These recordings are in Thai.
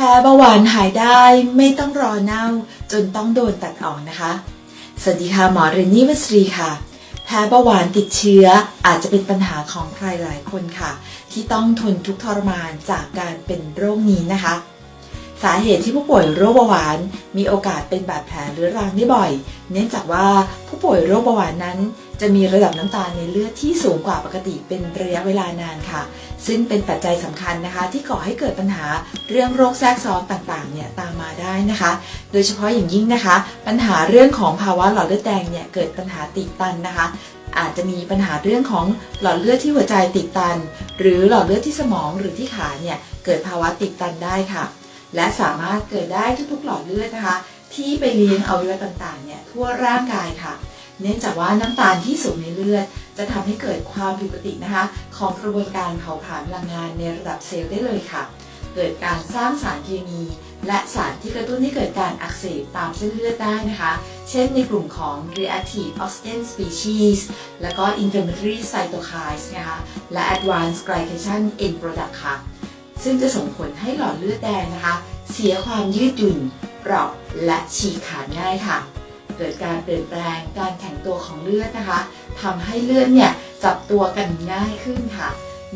พ้เบาหวานหายได้ไม่ต้องรอเน่าจนต้องโดนตัดออกนะคะ สวัสดีค่ะหมอเรนนี่วัสรีค่ะ แพ้เบาหวานติดเชื้ออาจจะเป็นปัญหาของใครหลายคนค่ะ ที่ต้องทนทุกทรมานจากการเป็นโรคนี้นะคะ สาเหตุที่ผู้ป่วยโรคเบาหวาน มีโอกาสเป็นบาดแผลเรื้อรังได้บ่อย เนื่องจากว่าผู้ป่วยโรคเบาหวานนั้น จะมีระดับน้ำตาลในเลือดที่สูงกว่าปกติเป็นระยะเวลานานค่ะ ซึ่งเป็นปัจจัยสำคัญนะคะ ที่ก่อให้เกิดปัญหาเรื่องโรคแทรกซ้อนต่างๆเนี่ยตามมาได้นะคะ โดยเฉพาะอย่างยิ่งนะคะ ปัญหาเรื่องของภาวะหลอดเลือดแดงเนี่ยเกิดปัญหาตีบตันนะคะอาจจะมีปัญหาเรื่องของหลอดเลือดที่หัวใจตีบตัน หรือหลอดเลือดที่สมองหรือที่ขาเนี่ยเกิดภาวะตีบตันได้ค่ะ และสามารถเกิดได้ทุกๆหลอดเลือดนะคะ ที่ไปเลี้ยงอวัยวะต่างๆเนี่ยทั่วร่างกายค่ะ เนื่องจากว่าน้ำตาลที่สูงในเลือด จะทำให้เกิดความผิดปกตินะคะ ของกระบวนการเผาผลาญพลังงานในระดับเซลล์ได้เลยค่ะ เกิดการสร้างสารเคมี และสารที่กระตุ้นให้เกิดการอักเสบตามเส้นเลือดได้นะคะ เช่นในกลุ่มของ reactive oxygen species แล้วก็ inflammatory cytokines นะคะ และ advanced glycation end product ค่ะ ซึ่งจะส่งผลให้หลอดเลือดแดงนะคะ เสียความยืดหยุ่นเปราะและฉีกขาดง่ายค่ะ เกิดการเปลี่ยนแปลงการแข็งตัวของเลือดนะคะทำให้เลือดเนี่ยจับตัวกันง่ายขึ้นค่ะ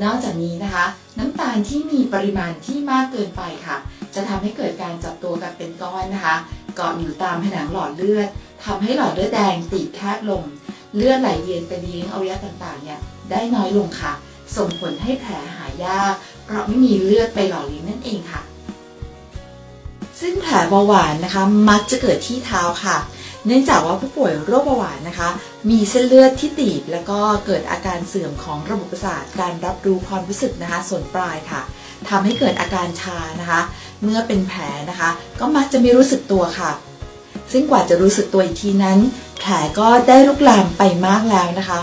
นอกจากนี้นะคะ น้ำตาลที่มีปริมาณที่มากเกินไปค่ะ จะทำให้เกิดการจับตัวกันเป็นก้อนนะคะเกาะอยู่ตามผนังหลอดเลือดทำให้หลอดเลือดแดงตีบแคบลง เลือดไหลเวียนไปเลี้ยงอวัยวะต่างๆเนี่ยได้น้อยลงค่ะ ส่งผลให้แผลหายยาก เพราะไม่มีเลือดไปหล่อเลี้ยงนั่นเองค่ะ ซึ่งแผลเบาหวานนะคะ มักจะเกิดที่เท้าค่ะ เนื่องจากว่าผู้ป่วยโรคเบาหวานนะคะ มีเส้นเลือดที่ตีบ แล้วก็เกิดอาการเสื่อมของระบบประสาทการรับรู้ความรู้สึกนะคะ ส่วนปลายค่ะทำให้เกิดอาการชานะคะ เมื่อเป็นแผลนะคะ ก็มักจะไม่รู้สึกตัวค่ะ ซึ่งกว่าจะรู้สึกตัวอีกทีนั้น แผลก็ได้ลุกลามไปมากแล้วนะคะ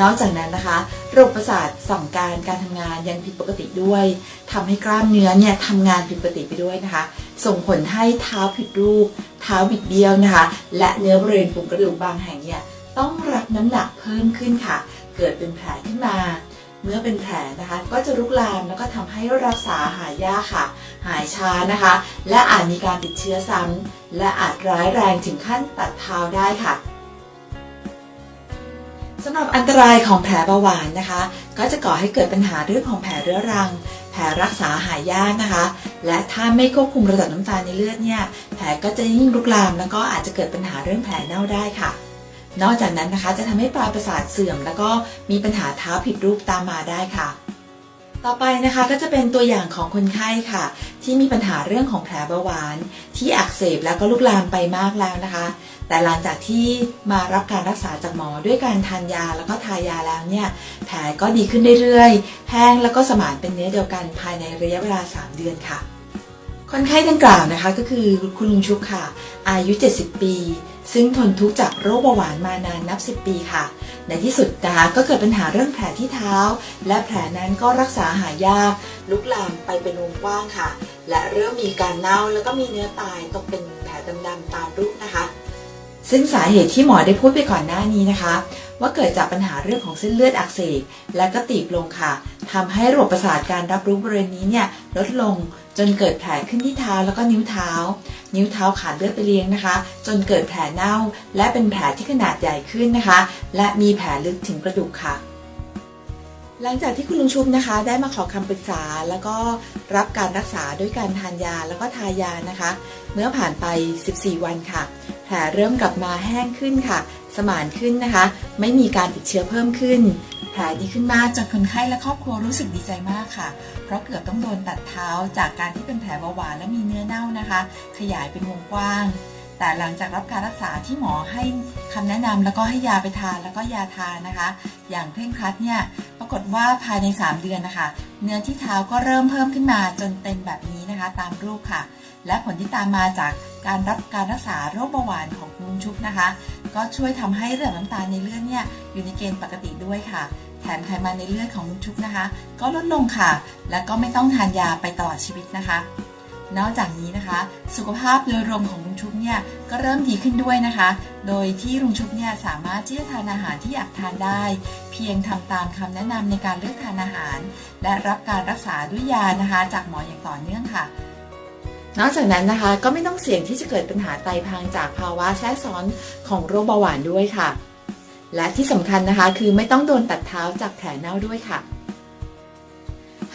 นอกจากนั้นนะคะระบบประสาทสั่งการการทำงานยังผิดปกติด้วยทำให้กล้ามเนื้อเนี่ยทำงานผิดปกติไปด้วยนะคะ ส่งผลให้เท้าผิดรูป เท้าบิดเบี้ยวนะคะ และเนื้อบริเวณปุ่มกระดูกบางแห่งเนี่ยต้องรับน้ำหนักเพิ่มขึ้นค่ะ เกิดเป็นแผลขึ้นมา เมื่อเป็นแผลนะคะ ก็จะลุกลามแล้วก็ทำให้รักษาหายยากค่ะ หายช้านะคะ และอาจมีการติดเชื้อซ้ำและอาจร้ายแรงถึงขั้นตัดเท้าได้ค่ะ สำหรับอันตรายของแผลเบาหวานนะคะ ก็จะก่อให้เกิดปัญหาเรื่องของแผลเรื้อรัง แผลรักษาหายยากนะคะ และถ้าไม่ควบคุมระดับน้ำตาลในเลือดเนี่ยแผลก็จะยิ่งลุกลาม แล้วก็อาจจะเกิดปัญหาเรื่องแผลเน่าได้ค่ะ นอกจากนั้นนะคะจะทำให้ปลายประสาทเสื่อม แล้วก็มีปัญหาเท้าผิดรูปตามมาได้ค่ะ ต่อไปนะคะก็จะเป็นตัวอย่างของคนไข้ค่ะ ที่มีปัญหาเรื่องของแผลเบาหวาน ที่อักเสบแล้วก็ลุกลามไปมากแล้วนะคะ แต่หลังจากที่มารับการรักษาจากหมอด้วยการทานยาแล้วก็ทายาแล้วเนี่ยแผลก็ดีขึ้นเรื่อยๆ แห้งแล้วก็สมานเป็นเนื้อเดียวกันภายในระยะเวลา 3 เดือนค่ะ คนไข้ดังกล่าวนะคะก็คือคุณลุงชุกค่ะ อายุ 70 ปี ซึ่งทนทุกข์จากโรคเบาหวานมานานนับ 10 ปีค่ะ ในที่สุดนะคะก็เกิดปัญหาเรื่องแผลที่เท้า และแผลนั้นก็รักษาหายาก ลุกลามไปเป็นวงกว้างค่ะ และเริ่มมีการเน่าแล้วก็มีเนื้อตายตกเป็นแผลดำๆตามรูปนะคะ ซึ่งสาเหตุที่หมอได้พูดไปก่อนหน้านี้นะคะ ว่าเกิดจากปัญหาเรื่องของเส้นเลือดอักเสบและก็ตีบลงค่ะทำให้ระบบประสาทการรับรู้บริเวณนี้เนี่ยลดลงจนเกิดแผลขึ้นที่เท้าแล้วก็นิ้วเท้า นิ้วเท้าขาดเลือดไปเลี้ยงนะคะ จนเกิดแผลเน่า และเป็นแผลที่ขนาดใหญ่ขึ้นนะคะ และมีแผลลึกถึงกระดูกค่ะหลังจากที่คุณลุงชุบนะคะ ได้มาขอคำปรึกษาแล้วก็รับการรักษาด้วยการทานยาแล้วก็ทายานะคะ เมื่อผ่านไป 14 วันค่ะ แผลเริ่มกลับมาแห้งขึ้นค่ะ สมานขึ้นนะคะ ไม่มีการติดเชื้อเพิ่มขึ้นแผลดีขึ้นมากจนคนไข้และครอบครัวรู้สึกดีใจมากค่ะ เพราะเกือบต้องโดนตัดเท้าจากการที่เป็นแผลเบาหวานและมีเนื้อเน่านะคะ ขยายเป็นวงกว้าง แต่หลังจากรับการรักษาที่หมอให้คำแนะนำแล้วก็ให้ยาไปทานแล้วก็ยาทานนะคะ อย่างเคร่งครัดเนี่ยปรากฏว่าภายใน 3 เดือนนะคะ เนื้อที่เท้าก็เริ่มเพิ่มขึ้นมาจนเต็มแบบนี้ นะคะตามรูปค่ะ และผลที่ตามมาจากการรับการรักษาโรคเบาหวานของคุณลุงชุบนะคะ ก็ช่วยทำให้เลือดน้ำตาลในเลือดเนี่ยอยู่ในเกณฑ์ปกติด้วยค่ะ แถมไขมันในเลือดของลุงชุบนะคะ ก็ลดลงค่ะ และก็ไม่ต้องทานยาไปตลอดชีวิตนะคะ นอกจากนี้นะคะ สุขภาพโดยรวมของลุงชุบเนี่ยก็เริ่มดีขึ้นด้วยนะคะ โดยที่ลุงชุบเนี่ยสามารถที่จะทานอาหารที่อยากทานได้ เพียงทำตามคำแนะนำในการเลือกทานอาหาร และรับการรักษาด้วยยานะคะ จากหมออย่างต่อเนื่องค่ะนอกจากนั้นนะคะก็ไม่ต้องเสี่ยงที่จะเกิดปัญหาไตพังจากภาวะแทรกซ้อนของโรคเบาหวานด้วยค่ะ และที่สำคัญนะคะคือไม่ต้องโดนตัดเท้าจากแผลเน่าด้วยค่ะ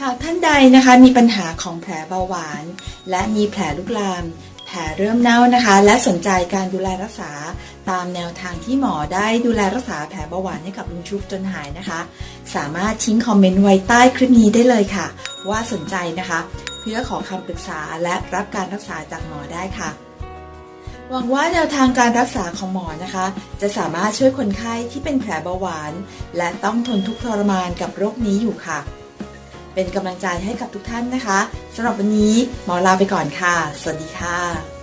หากท่านใดนะคะมีปัญหาของแผลเบาหวาน และมีแผลลุกลาม แผลเริ่มเน่านะคะ และสนใจการดูแลรักษา ตามแนวทางที่หมอได้ดูแลรักษาแผลเบาหวานให้กับลุงชุบจนหายนะคะ สามารถทิ้งคอมเมนต์ไว้ใต้คลิปนี้ได้เลยค่ะ ว่าสนใจนะคะ เพื่อขอคำปรึกษาและรับการรักษาจากหมอได้ค่ะหวังว่าแนวทางการรักษาของหมอนะคะ จะสามารถช่วยคนไข้ที่เป็นแผลเบาหวาน และต้องทนทุกข์ทรมานกับโรคนี้อยู่ค่ะ เป็นกำลังใจให้กับทุกท่านนะคะสำหรับวันนี้หมอลาไปก่อนค่ะ สวัสดีค่ะ